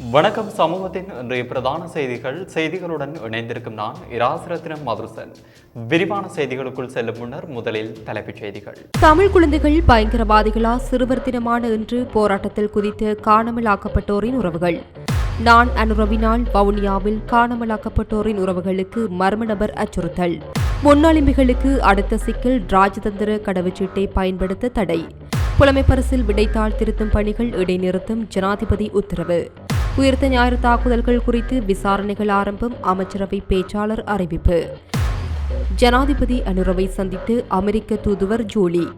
வணக்கம். சமூகத்தின் இன்றைய பிரதான செய்திகள் செய்திகளுடன் இணைந்திருக்கும் நான் இராசரத்னம் மதுசன் விரிவான செய்திகளுக்குள் செல்லும் முன்னர் முதலில் தலைப்புச் செய்திகள். தமிழ் குழந்தைகள் பயங்கரவாதிகளா சிறுவர் தினமான இன்று போராட்டத்தில் குதித்து காணாமலாக்கப்பட்டோரின் உறவுகள். நான் அனுரவினால் வவுனியாவில் காணாமலாக்கப்பட்டோரின் உறவுகளுக்கு மர்ம நபர் அச்சுறுத்தல். முன்னாளிம்பிகளுக்கு அடுத்த சிக்கல் ராஜதந்திர கடவுச்சீட்டை பயன்படுத்த தடை. புலமைப்பரசில் விடைத்தாள் திருத்தும் பணிகள் இடைநிறுத்தம் ஜனாதிபதி உத்தரவு. உயிர்த்த ஞாயிறு தாக்குதல்கள் குறித்து விசாரணைகள் ஆரம்பம் அமைச்சரவை பேச்சாளர் அறிவிப்பு. ஜனாதிபதி அனுரவை சந்தித்து அமெரிக்க தூதுவர் ஜூலி.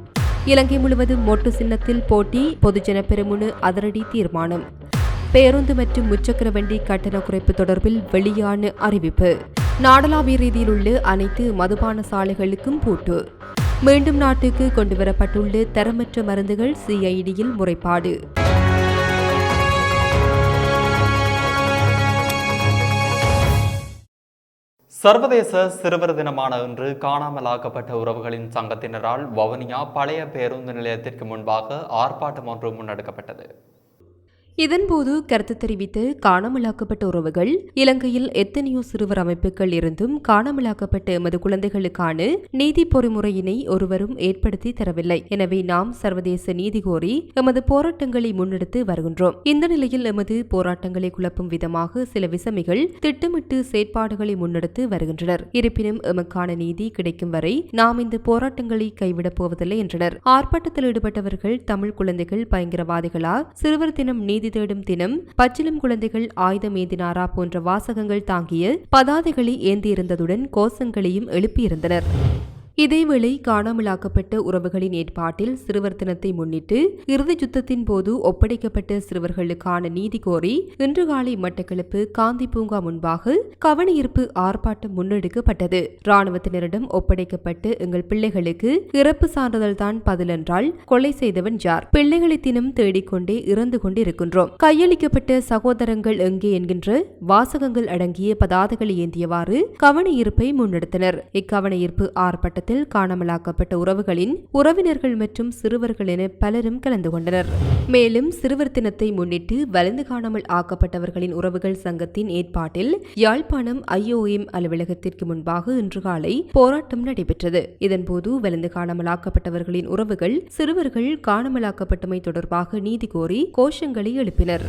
இலங்கை முழுவதும் மொட்டு சின்னத்தில் போட்டி பொதுஜன பெருமுனு அதிரடி தீர்மானம். பேருந்து மற்றும் முச்சக்கர வண்டி கட்டண குறைப்பு தொடர்பில் வெளியான அறிவிப்பு. நாடளாவிய ரீதியில் உள்ள அனைத்து மதுபான சாலைகளுக்கும் பூட்டு. மீண்டும் நாட்டுக்கு கொண்டுவரப்பட்டுள்ள தரமற்ற மருந்துகள் சிஐடியில் முறைப்பாடு. சர்வதேச சிறுவர் தினமான இன்று காணாமலாக்கப்பட்ட உறவுகளின் சங்கத்தினரால் வவுனியா பழைய பேருந்து நிலையத்திற்கு முன்பாக ஆர்ப்பாட்டம் ஒன்று முன்னெடுக்கப்பட்டது. இதன்போது கருத்து தெரிவித்து காணாமலாக்கப்பட்ட உறவுகள் இலங்கையில் எத்தனையோ சிறுவர் அமைப்புகள் இருந்தும் காணாமலாக்கப்பட்ட எமது குழந்தைகளுக்கான நீதி பொறிமுறையினை ஒருவரும் ஏற்படுத்தி தரவில்லை. எனவே நாம் சர்வதேச நீதி கோரி எமது போராட்டங்களை முன்னெடுத்து வருகின்றோம். இந்த நிலையில் எமது போராட்டங்களை குழப்பும் விதமாக சில விசமிகள் திட்டமிட்டு செயற்பாடுகளை முன்னெடுத்து வருகின்றனர். இருப்பினும் எமக்கான நீதி கிடைக்கும் வரை நாம் இந்த போராட்டங்களை கைவிடப் போவதில்லை என்றனர். ஆர்ப்பாட்டத்தில் ஈடுபட்டவர்கள் தமிழ் குழந்தைகள் பயங்கரவாதிகளா? சிறுவர் தினம் நீதி தேடும் தினம் பச்சிலம் குழந்தைகள் ஆயுதம் ஏந்தினாரா போன்ற வாசகங்கள் தாங்கிய பதாதைகளை ஏந்தியிருந்ததுடன் கோஷங்களையும் எழுப்பியிருந்தனர். இதேவேளை காணாமலாக்கப்பட்ட உறவுகளின் ஏற்பாட்டில் சிறுவர் தினத்தை முன்னிட்டு இறுதி யுத்தத்தின் போது ஒப்படைக்கப்பட்ட சிறுவர்களுக்கான நீதி கோரி இன்று காலை மட்டக்களப்பு காந்தி பூங்கா முன்பாக கவனஈர்ப்பு ஆர்ப்பாட்டம் முன்னெடுக்கப்பட்டது. ராணுவத்தினரிடம் ஒப்படைக்கப்பட்டு எங்கள் பிள்ளைகளுக்கு இறப்பு சான்றிதழ் தான் பதிலென்றால் கொலை செய்தவன் யார்? பிள்ளைகளை தினம் தேடிக்கொண்டே இறந்து கொண்டிருக்கின்றோம். கையளிக்கப்பட்ட சகோதரங்கள் எங்கே என்கின்ற வாசகங்கள் அடங்கிய பதாதைகளை ஏந்தியவாறு கவன ஈர்ப்பை முன்னெடுத்தனர். இக்கவன ஈர்ப்பு ஆர்ப்பாட்டத்தில் காணாமலாக்கப்பட்ட உறவுகளின் உறவினர்கள் மற்றும் சிறுவர்கள் என பலரும் கலந்து கொண்டனர். மேலும் சிறுவர் தினத்தை முன்னிட்டு வலிந்து காணாமல் ஆக்கப்பட்டவர்களின் உறவுகள் சங்கத்தின் ஏற்பாட்டில் யாழ்ப்பாணம் ஐஓஎம் அலுவலகத்திற்கு முன்பாக இன்று காலை போராட்டம் நடைபெற்றது. இதன்போது வலிந்து காணாமலாக்கப்பட்டவர்களின் உறவுகள் சிறுவர்கள் காணாமலாக்கப்பட்டமை தொடர்பாக நீதி கோரி கோஷங்களை எழுப்பினர்.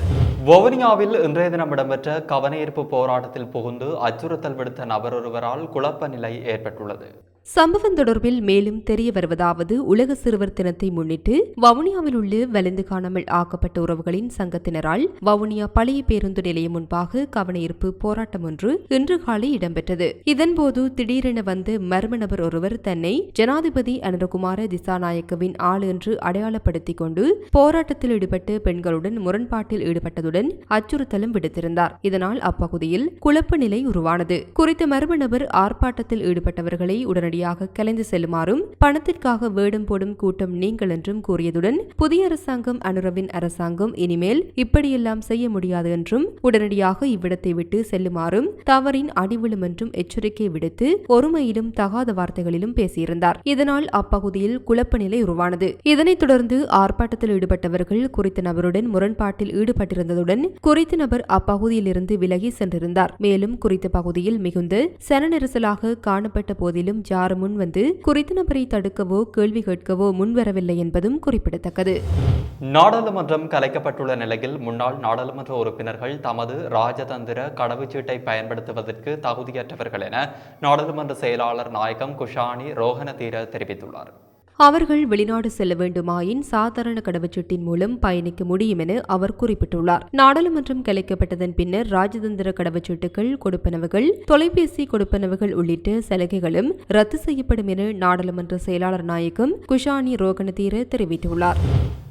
வவுனியாவில் இன்றைய தினம் இடம்பெற்ற கவனஈர்ப்பு போராட்டத்தில் புகுந்து அச்சுறுத்தல் விடுத்த நபரொருவரால் குழப்ப நிலை ஏற்பட்டுள்ளது. சம்பவம் தொடர்பில் மேலும் தெரிய வருவதாவது உலக சிறுவர் தினத்தை முன்னிட்டு வவுனியாவில் உள்ள வலிந்து காணாமல் ஆக்கப்பட்ட உறவுகளின் சங்கத்தினரால் வவுனியா பழைய பேருந்து நிலையம் முன்பாக கவனஈர்ப்பு போராட்டம் ஒன்று இன்று காலை இடம்பெற்றது. இதன்போது திடீரென வந்து மர்ம நபர் ஒருவர் தன்னை ஜனாதிபதி அனந்தகுமார திசாநாயக்கவின் ஆள் என்று அடையாளப்படுத்திக் கொண்டு போராட்டத்தில் ஈடுபட்டு பெண்களுடன் முரண்பாட்டில் ஈடுபட்டதுடன் அச்சுறுத்தலும் விடுத்திருந்தார். இதனால் அப்பகுதியில் குழப்ப நிலை உருவானது. குறித்த மர்ம நபர் ஆர்ப்பாட்டத்தில் ஈடுபட்டவர்களை உடனடி உடனடியாக கலைந்து செல்லுமாறும் பணத்திற்காக வேடம் போடும் கூட்டம் நீங்கள் என்றும் கூறியதுடன் புதிய அரசாங்கம் அனுரவின் அரசாங்கம் இனிமேல் இப்படியெல்லாம் செய்ய முடியாது என்றும் உடனடியாக இவ்விடத்தை விட்டு செல்லுமாறும் தவறின் அடிவிழும் என்றும் எச்சரிக்கை விடுத்து ஒருமையிலும் தகாத வார்த்தைகளிலும் பேசியிருந்தார். இதனால் அப்பகுதியில் குழப்ப நிலை உருவானது. இதனைத் தொடர்ந்து ஆர்ப்பாட்டத்தில் ஈடுபட்டவர்கள் குறித்த நபருடன் முரண்பாட்டில் ஈடுபட்டிருந்ததுடன் குறித்த நபர் அப்பகுதியிலிருந்து விலகி சென்றிருந்தார். மேலும் குறித்த பகுதியில் மிகுந்த சன நெரிசலாக காணப்பட்ட போதிலும் ஜார் யாரும் முன் வந்து குறித்த நபரை தடுக்கவோ கேள்வி கேட்கவோ முன்வரவில்லை என்பதும் குறிப்பிடத்தக்கது. நாடாளுமன்றம் கலைக்கப்பட்டுள்ள நிலையில் முன்னாள் நாடாளுமன்ற உறுப்பினர்கள் தமது ராஜதந்திர கடவுச்சீட்டை பயன்படுத்துவதற்கு தகுதியற்றவர்கள் என நாடாளுமன்ற செயலாளர் நாயகம் குஷானி ரோஹனதீர தெரிவித்துள்ளார். அவர்கள் வெளிநாடு செல்ல வேண்டுமாயின் சாதாரண கடவுச்சீட்டின் மூலம் பயணிக்க முடியும் என அவர் குறிப்பிட்டுள்ளார். நாடாளுமன்றம் கலைக்கப்பட்டதன் பின்னர் ராஜதந்திர கடவுச்சீட்டுகள் கொடுப்பனவுகள் தொலைபேசி கொடுப்பனவுகள் உள்ளிட்ட சலுகைகளும் ரத்து செய்யப்படும் என நாடாளுமன்ற செயலாளர் நாயகம் குஷானி ரோகணதீர தெரிவித்துள்ளார்.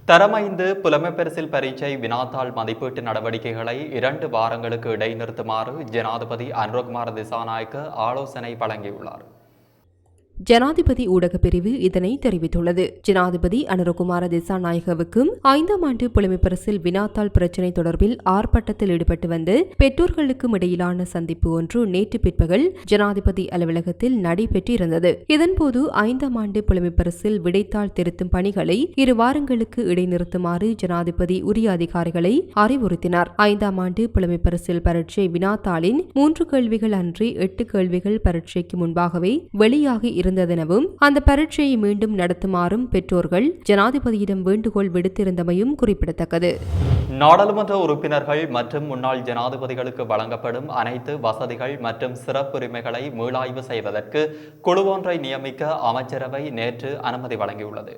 தரமைந்து புலமைப்பரிசில் பரீட்சை வினாத்தாள் மதிப்பீட்டு நடவடிக்கைகளை இரண்டு வாரங்களுக்கு இடைநிறுத்துமாறு ஜனாதிபதி அனுரகுமார் திசாநாயக்க ஆலோசனை வழங்கியுள்ளார். ஜனாதிபதி ஊடக பிரிவு இதனை தெரிவித்துள்ளது. ஜனாதிபதி அனுரகுமார திசாநாயகவுக்கும் ஐந்தாம் ஆண்டு புலமைப்பரசில் வினாத்தாள் பிரச்சினை தொடர்பில் ஆர்ப்பாட்டத்தில் ஈடுபட்டு வந்து பெற்றோர்களுக்கும் இடையிலான சந்திப்பு ஒன்று நேற்று பிற்பகல் ஜனாதிபதி அலுவலகத்தில் நடைபெற்றிருந்தது. இதன்போது ஐந்தாம் ஆண்டு புலமைப்பரசில் விடைத்தாள் திருத்தும் பணிகளை இரு வாரங்களுக்கு இடைநிறுத்துமாறு ஜனாதிபதி உரிய அதிகாரிகளை அறிவுறுத்தினார். ஐந்தாம் ஆண்டு புலமைப்பரசில் பரீட்சை வினாத்தாளின் மூன்று கேள்விகள் அன்றி எட்டு கேள்விகள் பரீட்சைக்கு முன்பாகவே வெளியாகி இருந்ததெனவும் அந்த பரீட்சையை மீண்டும் நடத்துமாறும் பெற்றோர்கள் ஜனாதிபதியிடம் வேண்டுகோள் விடுத்திருந்தமையும் குறிப்பிடத்தக்கது. நாடாளுமன்ற உறுப்பினர்கள் மற்றும் முன்னாள் ஜனாதிபதிகளுக்கு வழங்கப்படும் அனைத்து வசதிகள் மற்றும் சிறப்புரிமைகளை மீளாய்வு செய்வதற்கு குழு ஒன்றை நியமிக்க அமைச்சரவை நேற்று அனுமதி வழங்கியுள்ளது.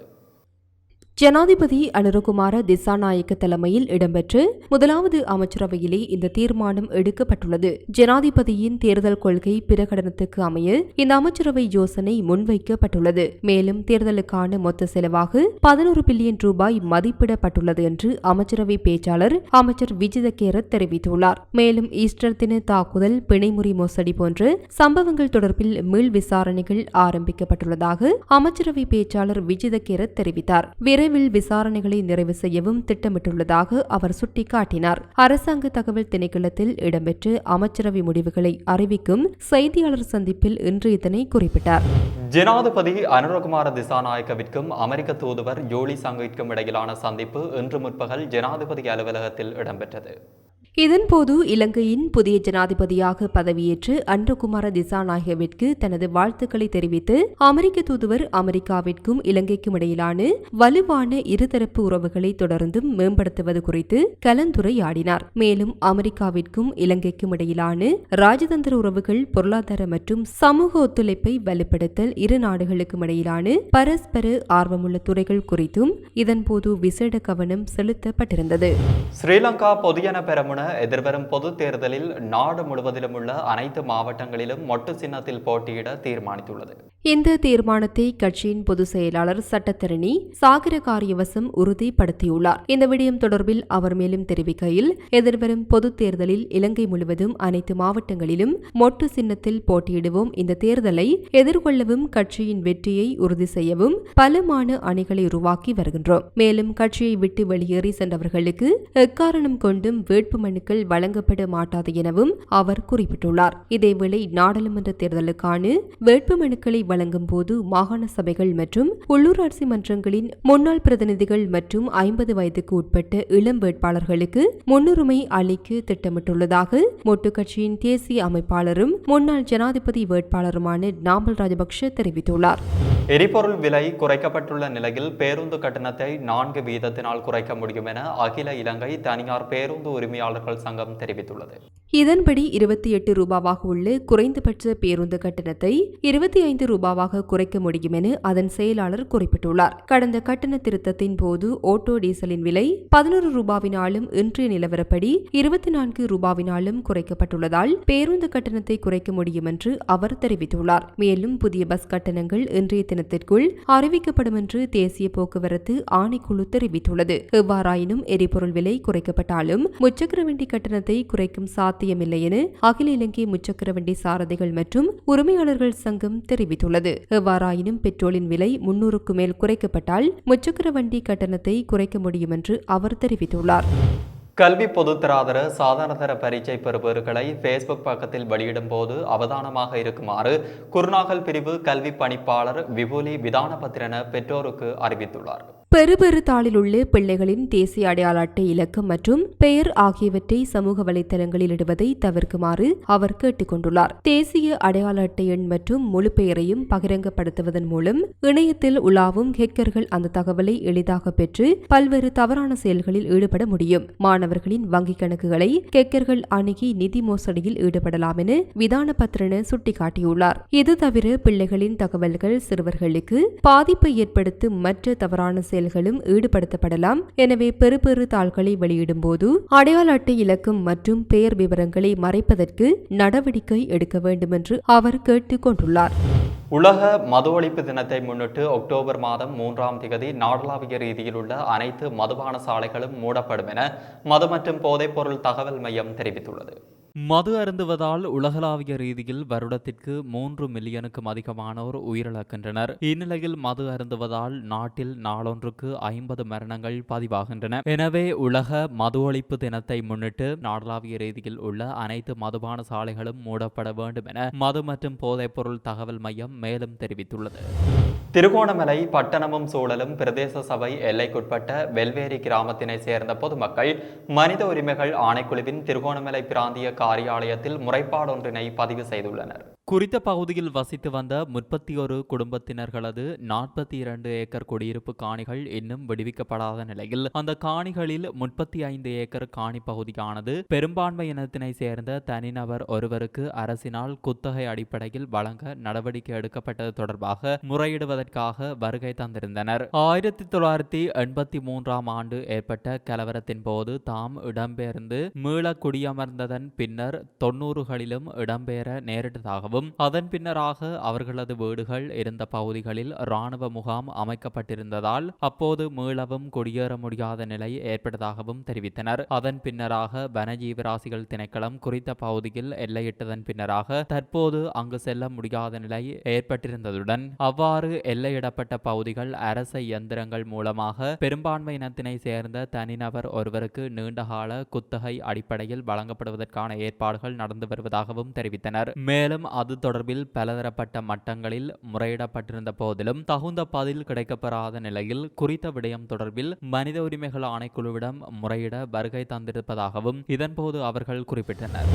ஜனாதிபதி அனுரகுமார திசாநாயக்க தலைமையில் இடம்பெற்று முதலாவது அமைச்சரவையிலே இந்த தீர்மானம் எடுக்கப்பட்டுள்ளது. ஜனாதிபதியின் தேர்தல் கொள்கை பிரகடனத்துக்கு அமைய இந்த அமைச்சரவை யோசனை முன்வைக்கப்பட்டுள்ளது. மேலும் தேர்தலுக்கான மொத்த செலவாக பதினோரு பில்லியன் ரூபாய் மதிப்பிடப்பட்டுள்ளது என்று அமைச்சரவை பேச்சாளர் அமைச்சர் விஜிதகேரத் தெரிவித்துள்ளார். மேலும் ஈஸ்டர் தின தாக்குதல் பிணைமுறி மோசடி போன்ற சம்பவங்கள் தொடர்பில் மீள் விசாரணைகள் ஆரம்பிக்கப்பட்டுள்ளதாக அமைச்சரவை பேச்சாளர் விஜிதகேரத் தெரிவித்தார். விரைவில் விசாரணைகளை நிறைவு செய்யவும் திட்டமிட்டுள்ளதாக அவர் சுட்டிக்காட்டினார். அரசாங்க தகவல் திணைக்களத்தில் இடம்பெற்று அமைச்சரவை முடிவுகளை அறிவிக்கும் செய்தியாளர் சந்திப்பில் இன்று இதனை குறிப்பிட்டார். ஜனாதிபதி அனுரகுமார திசாநாயக்கவிற்கும் அமெரிக்க தூதுவர் ஜோலி சங்கிற்கும் இடையிலான சந்திப்பு இன்று முற்பகல் ஜனாதிபதி அலுவலகத்தில் இடம்பெற்றது. இதன்போது இலங்கையின் புதிய ஜனாதிபதியாக பதவியேற்று அன்றகுமார திசாநாயகவிற்கு தனது வாழ்த்துக்களை தெரிவித்து அமெரிக்க தூதுவர் அமெரிக்காவிற்கும் இலங்கைக்கும் இடையிலான வலுவான இருதரப்பு உறவுகளை தொடர்ந்தும் மேம்படுத்துவது குறித்து கலந்துரையாடினார். மேலும் அமெரிக்காவிற்கும் இலங்கைக்கும் இடையிலான ராஜதந்திர உறவுகள் பொருளாதார மற்றும் சமூக ஒத்துழைப்பை வலுப்படுத்தல் இரு நாடுகளுக்கும் இடையிலான பரஸ்பர ஆர்வமுள்ள துறைகள் குறித்தும் இதன்போது விசேட கவனம் செலுத்தப்பட்டிருந்தது. ஸ்ரீலங்கா பொதியன பெரமுன எதிர்வரும் பொது தேர்தலில் நாடு முழுவதிலும் உள்ள அனைத்து மாவட்டங்களிலும் மொட்டு சின்னத்தில் போட்டியிட தீர்மானித்துள்ளது. இந்த தீர்மானத்தை கட்சியின் பொதுச் செயலாளர் சட்டத்தரணி சாகர காரியவசம் உறுதிப்படுத்தியுள்ளார். இந்த விடயம் தொடர்பில் அவர் மேலும் தெரிவிக்கையில் எதிர்வரும் பொதுத் தேர்தலில் இலங்கை முழுவதும் அனைத்து மாவட்டங்களிலும் மொட்டு சின்னத்தில் போட்டியிடுவோம். இந்த தேர்தலை எதிர்கொள்ளவும் கட்சியின் வெற்றியை உறுதி செய்யவும் பலமான அணிகளை உருவாக்கி வருகின்றோம். மேலும் கட்சியை விட்டு வெளியேறி சென்றவர்களுக்கு எக்காரணம் கொண்டும் வேட்புமனு வேட்புமனுக்கள் வழங்கப்பட மாட்டாது எனவும் அவர் குறிப்பிட்டுள்ளார். இதேவேளை நாடாளுமன்ற தேர்தலுக்கான வேட்புமனுக்களை வழங்கும் போது மாகாண சபைகள் மற்றும் உள்ளூராட்சி மன்றங்களின் முன்னாள் பிரதிநிதிகள் மற்றும் ஐம்பது வயதுக்கு உட்பட்ட இளம் வேட்பாளர்களுக்கு முன்னுரிமை அளிக்க திட்டமிட்டுள்ளதாக மொட்டு கட்சியின் தேசிய அமைப்பாளரும் முன்னாள் ஜனாதிபதி வேட்பாளருமான நாமல் ராஜபக்ஷ தெரிவித்துள்ளார். எரிபொருள் விலை குறைக்கப்பட்டுள்ள நிலையில் பேருந்து கட்டணத்தை நான்கு வீதத்தினால் குறைக்க முடியும் என அகில இலங்கை தனியார் பேருந்து உரிமையாளர்கள் சங்கம் தெரிவித்துள்ளது. இதன்படி இருபத்தி எட்டு ரூபாவாக உள்ள குறைந்தபட்ச பேருந்து கட்டணத்தை இருபத்தி ஐந்து ரூபாவாக குறைக்க முடியும் என அதன் செயலாளர் குறிப்பிட்டுள்ளார். கடந்த கட்டண திருத்தத்தின் போது ஓட்டோ டீசலின் விலை பதினோரு ரூபாவினாலும் இன்றைய நிலவரப்படி இருபத்தி நான்கு ரூபாவினாலும் குறைக்கப்பட்டுள்ளதால் பேருந்து கட்டணத்தை குறைக்க முடியும் என்று அவர் தெரிவித்துள்ளார். மேலும் புதிய பஸ் கட்டணங்கள் இன்றைய தினத்திற்குள் அறிவிக்கப்படும் என்று தேசிய போக்குவரத்து ஆணைக்குழு தெரிவித்துள்ளது. எவ்வாறாயினும் எரிபொருள் விலை குறைக்கப்பட்டாலும் முச்சக்கர வண்டி கட்டணத்தை குறைக்கும் சாத்தியமில்லை என அகில இலங்கை முச்சக்கர வண்டி சாரதிகள் மற்றும் உரிமையாளர்கள் சங்கம் தெரிவித்துள்ளது. எவ்வாறாயினும் பெட்ரோலின் விலை முன்னூறுக்கு மேல் குறைக்கப்பட்டால் முச்சக்கர வண்டி கட்டணத்தை குறைக்க முடியும் என்று அவர் தெரிவித்துள்ளார். கல்வி பொதுத்தராதர சாதாரணதர பரீட்சை பெறுபவர்களை ஃபேஸ்புக் பக்கத்தில் வெளியிடும் போது அவதானமாக இருக்குமாறு குருநாகல் பிரிவு கல்வி பணிப்பாளர் விபுலி விதானபத்திரன பெற்றோருக்கு அறிவித்துள்ளார். பெருபெருத்தாளிலுள்ள தாளில் உள்ள பிள்ளைகளின் தேசிய அடையாள அட்டை இலக்கம் மற்றும் பெயர் ஆகியவற்றை சமூக வலைத்தளங்களில் இடுவதை தவிர்க்குமாறு அவர் கேட்டுக் கொண்டுள்ளார் தேசிய அடையாள அட்டை எண் மற்றும் முழு பெயரையும் பகிரங்கப்படுத்துவதன் மூலம் இணையத்தில் உலாவும் ஹெக்கர்கள் அந்த தகவலை எளிதாக பெற்று பல்வேறு தவறான செயல்களில் ஈடுபட முடியும். மாணவர்களின் வங்கிக் கணக்குகளை ஹெக்கர்கள் அணுகி நிதி மோசடியில் ஈடுபடலாம் என விதான பத்திரன சுட்டிக்காட்டியுள்ளார். இது தவிர பிள்ளைகளின் தகவல்கள் சிறுவர்களுக்கு பாதிப்பை ஏற்படுத்தும் மற்ற தவறான செயல்களும் ஈடுபடுத்தப்படலாம். எனவே பெறு தாள்களை வெளியிடும் போது அடையாள அட்டை இலக்கம் மற்றும் பெயர் விவரங்களை மறைப்பதற்கு நடவடிக்கை எடுக்க வேண்டும் என்று அவர் கேட்டுக் கொண்டுள்ளார். உலக மது ஒழிப்பு தினத்தை முன்னிட்டு அக்டோபர் மாதம் மூன்றாம் திகதி நாடளாவிய ரீதியில் உள்ள அனைத்து மதுபான சாலைகளும் மூடப்படும் என மது மற்றும் போதைப்பொருள் தகவல் மையம் தெரிவித்துள்ளது. மது அருந்துவதால் உலகளாவிய ரீதியில் வருடத்திற்கு மூன்று மில்லியனுக்கும் அதிகமானோர் உயிரிழக்கின்றனர். இந்நிலையில் மது அருந்துவதால் நாட்டில் நாளொன்றுக்கு ஐம்பது மரணங்கள் பதிவாகின்றன. எனவே உலக மது ஒழிப்பு தினத்தை முன்னிட்டு நாடளாவிய ரீதியில் உள்ள அனைத்து மதுபான சாலைகளும் மூடப்பட வேண்டும் என மது மற்றும் போதைப்பொருள் தகவல் மையம் மேலும் தெரிவித்துள்ளது. திருகோணமலை பட்டணமும் சூழலும் பிரதேச சபை எல்லைக்குட்பட்ட வெல்வேரி கிராமத்தினை சேர்ந்த பொதுமக்கள் மனித உரிமைகள் ஆணைக்குழுவின் திருகோணமலை பிராந்திய காரியாலயத்தில் முறைப்பாடொன்றினை பதிவு செய்துள்ளனர். குறித்த பகுதியில் வசித்து வந்த முப்பத்தி ஒரு குடும்பத்தினர்களது நாற்பத்தி இரண்டு ஏக்கர் குடியிருப்பு காணிகள் இன்னும் விடுவிக்கப்படாத நிலையில் அந்த காணிகளில் முப்பத்தி ஐந்து ஏக்கர் காணி பகுதியானது பெரும்பான்மை இனத்தினை சேர்ந்த தனிநபர் ஒருவருக்கு அரசினால் குத்தகை அடிப்படையில் வழங்க நடவடிக்கை எடுக்கப்பட்டது தொடர்பாக முறையிடுவதற்காக வருகை தந்திருந்தனர். ஆயிரத்தி தொள்ளாயிரத்தி எண்பத்தி மூன்றாம் ஆண்டு ஏற்பட்ட கலவரத்தின் போது தாம் இடம்பெயர்ந்து மீள குடியமர்ந்ததன் பின்னர் தொன்னூறுகளிலும் இடம்பெயர நேரிட்டதாகவும் அதன் பின்னராக அவர்களது வீடுகள் இருந்த பகுதிகளில் இராணுவ முகாம் அமைக்கப்பட்டிருந்ததால் அப்போது மீளவும் குடியேற முடியாத நிலை ஏற்பட்டதாகவும் தெரிவித்தனர். அதன் பின்னராக வனஜீவராசிகள் திணைக்களம் குறித்த பகுதியில் எல்லையிட்டதன் பின்னராக தற்போது அங்கு செல்ல முடியாத நிலை ஏற்பட்டிருந்ததுடன் அவ்வாறு எல்லையிடப்பட்ட பகுதிகள் அரச இயந்திரங்கள் மூலமாக பெரும்பான்மை இனத்தினை சேர்ந்த தனிநபர் ஒருவருக்கு நீண்டகால குத்தகை அடிப்படையில் வழங்கப்படுவதற்கான ஏற்பாடுகள் நடந்து வருவதாகவும் தெரிவித்தனர். மேலும் அது தொடர்பில் பலதரப்பட்ட மட்டங்களில் முறையிடப்பட்டிருந்த போதிலும் தகுந்த பதில் கிடைக்கப்பெறாத நிலையில் குறித்த விடயம் தொடர்பில் மனித உரிமைகள் ஆணைக்குழுவிடம் முறையிட வருகை தந்திருப்பதாகவும் இதன்போது அவர்கள் குறிப்பிட்டனர்.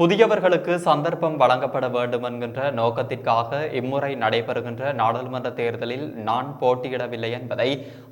புதியவர்களுக்கு சந்தர்ப்பம் வழங்கப்பட வேண்டும் என்கின்ற நோக்கத்திற்காக இம்முறை நடைபெறுகின்ற நாடாளுமன்ற தேர்தலில் நான் போட்டியிடவில்லை என்பதை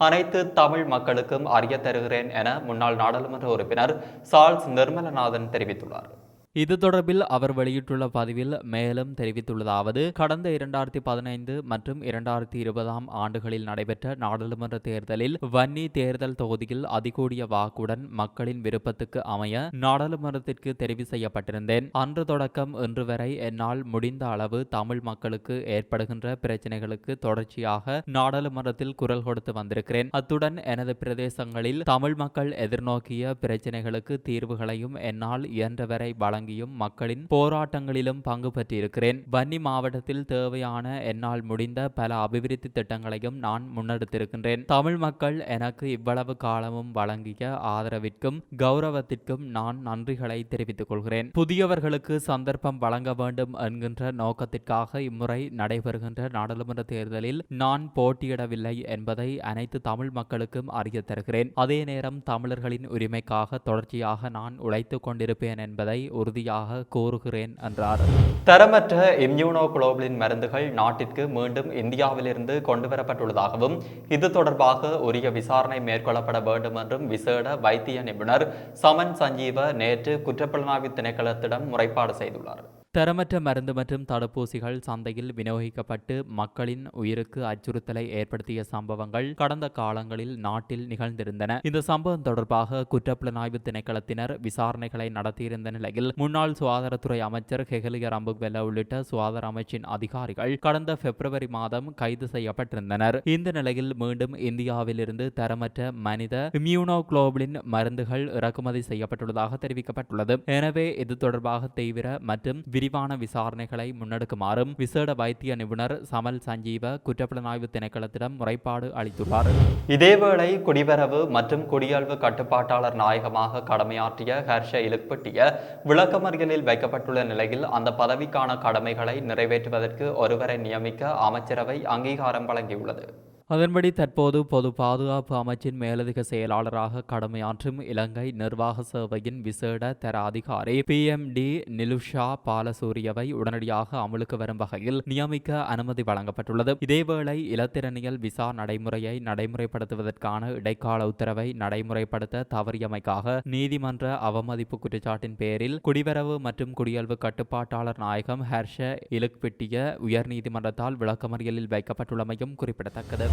அனைத்து தமிழ் மக்களுக்கும் அறிய தருகிறேன் என முன்னாள் நாடாளுமன்ற உறுப்பினர் சார்ல்ஸ் நிர்மலநாதன் தெரிவித்துள்ளார். இது தொடர்பில் அவர் வெளியிட்டுள்ள பதிவில் மேலும் தெரிவித்துள்ளதாவது கடந்த இரண்டாயிரத்தி பதினைந்து மற்றும் இரண்டாயிரத்தி இருபதாம் ஆண்டுகளில் நடைபெற்ற நாடாளுமன்ற தேர்தலில் வன்னி தேர்தல் தொகுதியில் அதிகூடிய வாக்குடன் மக்களின் விருப்பத்துக்கு அமைய நாடாளுமன்றத்திற்கு தெரிவு செய்யப்பட்டிருந்தேன். அன்று தொடக்கம் இன்று வரை என்னால் முடிந்த அளவு தமிழ் மக்களுக்கு ஏற்படுகின்ற பிரச்சனைகளுக்கு தொடர்ச்சியாக நாடாளுமன்றத்தில் குரல் கொடுத்து வந்திருக்கிறேன். அத்துடன் எனது பிரதேசங்களில் தமிழ் மக்கள் எதிர்நோக்கிய பிரச்சனைகளுக்கு தீர்வுகளையும் என்னால் இயன்றவரை வழங்க வழங்கியும் மக்களின் போராட்டங்களிலும் பங்கு பெற்றிருக்கிறேன். வன்னி மாவட்டத்தில் தேவையான என்னால் முடிந்த பல அபிவிருத்தி திட்டங்களையும் நான் முன்னெடுத்திருக்கின்றேன். தமிழ் மக்கள் எனக்கு இவ்வளவு காலமும் வழங்கிய ஆதரவிற்கும் கௌரவத்திற்கும் நான் நன்றிகளை தெரிவித்துக் கொள்கிறேன். புதியவர்களுக்கு சந்தர்ப்பம் வழங்க வேண்டும் என்கின்ற நோக்கத்திற்காக இம்முறை நடைபெறுகின்ற நாடாளுமன்ற தேர்தலில் நான் போட்டியிடவில்லை என்பதை அனைத்து தமிழ் மக்களுக்கும் அறிய தருகிறேன். அதே நேரம் தமிழர்களின் உரிமைக்காக தொடர்ச்சியாக நான் உழைத்துக் கொண்டிருப்பேன் என்பதை உறுதி உறுதியாக கோருகிறேன் என்றார். தரமற்ற இம்யூனோ குளோபலின் மருந்துகள் நாட்டிற்கு மீண்டும் இந்தியாவிலிருந்து கொண்டு வரப்பட்டுள்ளதாகவும் இது தொடர்பாக உரிய விசாரணை மேற்கொள்ளப்பட வேண்டும் என்றும் விசேட வைத்திய நிபுணர் சமன் சஞ்சீவ நேற்று குற்றப்புலனாய்வு திணைக்களத்திடம் முறைப்பாடு செய்துள்ளார். தரமற்ற மருந்து மற்றும் தடுப்பூசிகள் சந்தையில் விநியோகிக்கப்பட்டு மக்களின் உயிருக்கு அச்சுறுத்தலை ஏற்படுத்திய சம்பவங்கள் கடந்த காலங்களில் நாட்டில் நிகழ்ந்திருந்தன. இந்த சம்பவம் தொடர்பாக குற்றப்புலனாய்வு திணைக்களத்தினர் விசாரணைகளை நடத்தியிருந்த நிலையில் முன்னாள் சுகாதாரத்துறை அமைச்சர் ஹெகலிய ரம்புக்வெல்ல உள்ளிட்ட சுகாதார அமைச்சின் அதிகாரிகள் கடந்த பிப்ரவரி மாதம் கைது செய்யப்பட்டிருந்தனர். இந்த நிலையில் மீண்டும் இந்தியாவிலிருந்து தரமற்ற மனித இம்யூனோக்ளோபின் மருந்துகள் இறக்குமதி செய்யப்பட்டுள்ளதாக தெரிவிக்கப்பட்டுள்ளது. எனவே இது தொடர்பாக தீவிர மற்றும் விரிவான விசாரணைகளை முன்னெடுக்குமாறும் விசேட வைத்திய நிபுணர் சமல் சஞ்சீவ குற்றப்புலனாய்வு திணைக்களத்திடம் முறைப்பாடு அளித்துள்ளார். இதேவேளை குடிவரவு மற்றும் குடியாழ்வு கட்டுப்பாட்டாளர் நாயகமாக கடமையாற்றிய ஹர்ஷ இலுக்பட்டிய விளக்கமறியலில் வைக்கப்பட்டுள்ள நிலையில் அந்த பதவிக்கான கடமைகளை நிறைவேற்றுவதற்கு ஒருவரை நியமிக்க அமைச்சரவை அங்கீகாரம் வழங்கியுள்ளது. அதன்படி தற்போது பொது பாதுகாப்பு அமைச்சின் மேலதிக செயலாளராக கடமையாற்றும் இலங்கை நிர்வாக சேவையின் விசேட தர அதிகாரி பி எம் டி நிலுஷா பாலசூரியவை உடனடியாக அமலுக்கு வரும் வகையில் நியமிக்க அனுமதி வழங்கப்பட்டுள்ளது. இதேவேளை இலத்திரனியல் விசா நடைமுறையை நடைமுறைப்படுத்துவதற்கான இடைக்கால உத்தரவை நடைமுறைப்படுத்த தவறியமைக்காக நீதிமன்ற அவமதிப்பு குற்றச்சாட்டின் பேரில் குடிவரவு மற்றும் குடியல்வு கட்டுப்பாட்டாளர் நாயகம் ஹர்ஷ இலுக்பிட்டிய உயர்நீதிமன்றத்தால் விளக்கமறியலில் வைக்கப்பட்டுள்ளமையும் குறிப்பிடத்தக்கது.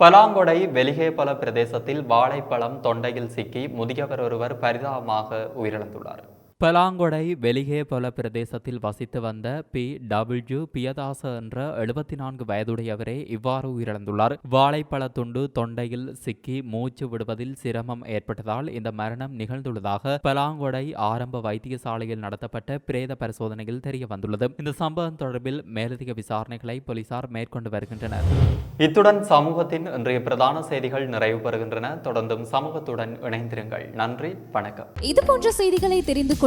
பலாங்கொடை வெலிகேபல பிரதேசத்தில் வாழைப்பழம் தொண்டையில் சிக்கி முதியவர் ஒருவர் பரிதாபமாக உயிரிழந்துள்ளார். பலாங்கொடை வெலிகே பொல பிரதேசத்தில் வசித்து வந்த பி. டபிள்யூ பியதாச என்ற எழுபத்தி நான்கு வயதுடையவரே இவ்வாறு உயிரிழந்துள்ளார். வாழைப்பழ துண்டு தொண்டையில் சிக்கி மூச்சு விடுவதில் சிரமம் ஏற்பட்டதால் இந்த மரணம் நிகழ்ந்துள்ளதாக பலாங்கொடை ஆரம்ப வைத்தியசாலையில் நடத்தப்பட்ட பிரேத பரிசோதனையில் தெரிய வந்துள்ளது இந்த சம்பவம் தொடர்பில் மேலதிக விசாரணைகளை போலீசார் மேற்கொண்டு வருகின்றனர். இத்துடன் சமூகத்தின் இன்றைய பிரதான செய்திகள் நிறைவு பெறுகின்றன. தொடர்ந்தும் சமூகத்துடன் இணைந்திருங்கள். நன்றி வணக்கம். இது போன்ற செய்திகளை தெரிந்து